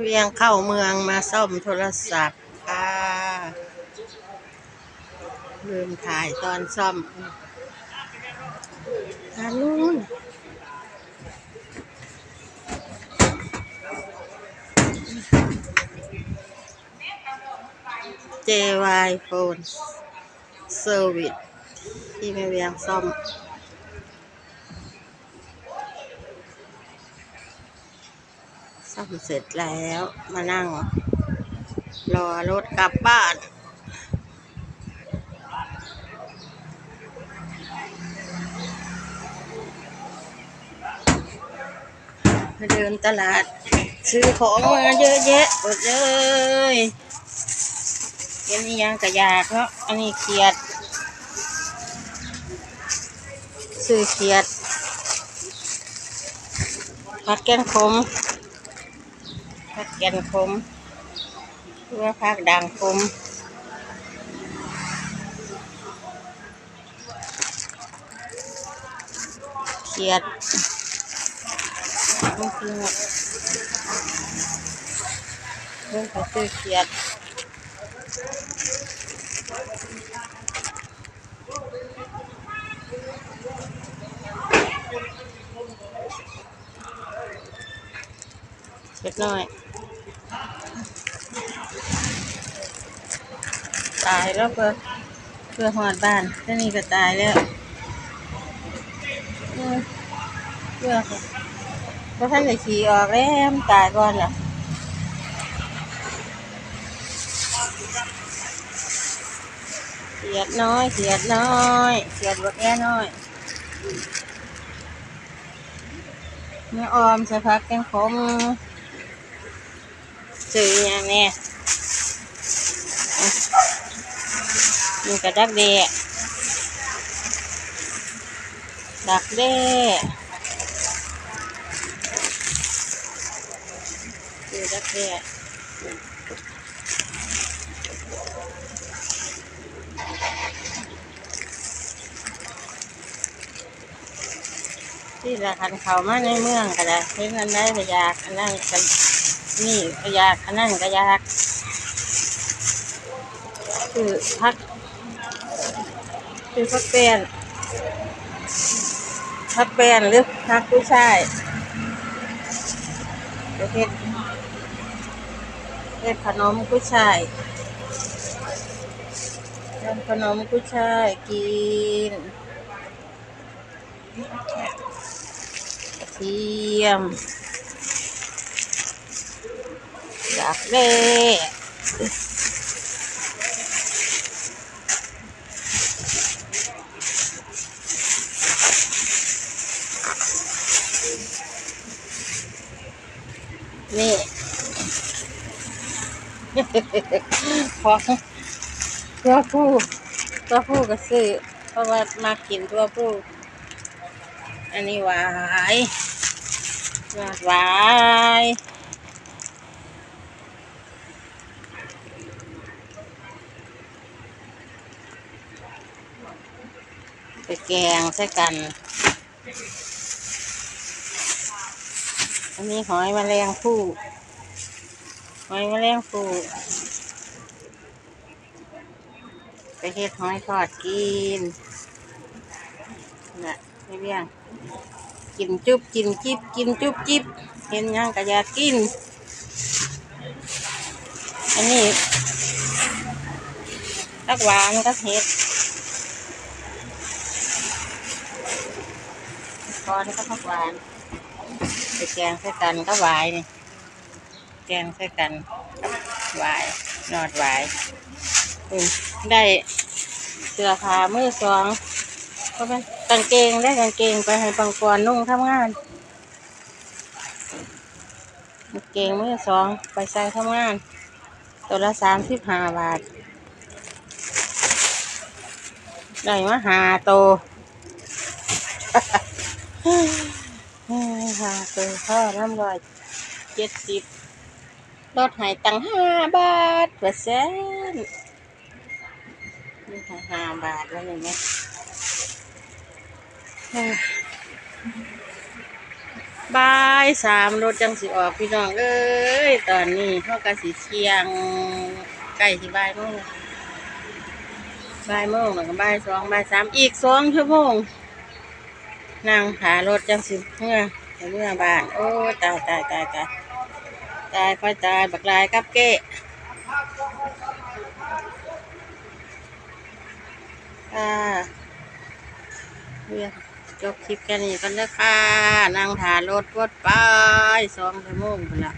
เวียงเข้าเมืองมาซ่อมโทรศัพท์ค่ะลืมถ่ายตอนซ่อมทางนู้นเจวายโฟนเซอร์วิสที่แม่เวียงซ่อม ซ่อมเสร็จแล้วมานั่ง รอรถกลับบ้านมาเดินตลาด ซื้อของมาเยอะแยะหมดเลยเห็นอีหยังกระยากเนาะอันนี้เขียด ซื้อเขียดผัดแกงขม ผักแกนคมเพื่อผักด่างคมเขียดนี่คือหมดเรื่องไปซื้อเขียดเล็กน้อย ตายแล้วเพื่อเพื่อหอดบ้านเจ้านี่ก็ตายแล้วเพื่อค่ะเพราะท่านจะขี่ออกแล้วตายก่อนเหรอเขียดน้อยเขียดน้อยเขียดบดแอ่น้อยเนื้อออมใส่ผักแกงขมซื้ออย่างเนี้ย นก็ดักเดะดักเดะคือดักเดะที่ละคันเขามาในเมืองก็ได้เห็นอันใดก็อยากอันนั้นก็นี่ก็อยากอันนั้นก็อยากคือพัก คือพักแป้นพักแป้นหรือพักผู้ชายประเภทประเภทขนมผู้ชายทำขนมผู้ชายกินกระเทียมดักเล่ นี่ของตัวผู้ตัวผู้ก็ซื้อเพราะว่ามากินตัวผู้ อันนี้หวายหวายไปแกงใส่กัน อันนี้หอยแมลงภู่หอยแมลงภู่ไปเฮ็ดหอยทอดกินน่ะไม่เบี้ยงกินจุบกินจิบกินจุบจิบเห็นยังก็อยากกิน อันนี้ตักหวานก็เฮ็ดคอนก็ผักหวาน ไปแกงใส่กันก็หวายนี่แกงใส่กันกับหวายนอดหวายได้เสื้อผ้ามือสองก็เป็นกางเกงได้กางเกงไปให้ปังกรนุ่งทำงานกางเกงมือสองไปใส่ทำงาน ตัวละสามสิบห้าบาทได้มาหาโต พ่อน้ำร้อยเจ็ดสิบลดหายตังห้าบาทเปอร์เซ็นต์นี่ค่ะห้าบาทแล้วเห็นไหมเออบ่ายสามรถจังสิออกพี่น้องเอ้ยตอนนี้เขากะสิเที่ยงใกล้สิบ่ายโมงบายโมงแล้วก็บายสองบายสามอีกสองชั่วโมงนั่งหารถจังสิเมื่อ เมื่อบ้าน โอ้ตายตายตายตายตายค่อยตายบักลายกับเกะค่ะเรียจบคลิปแค่นี้กันแล้วค่ะ นั่งหารถวดไปสองชั่วโมงไปละ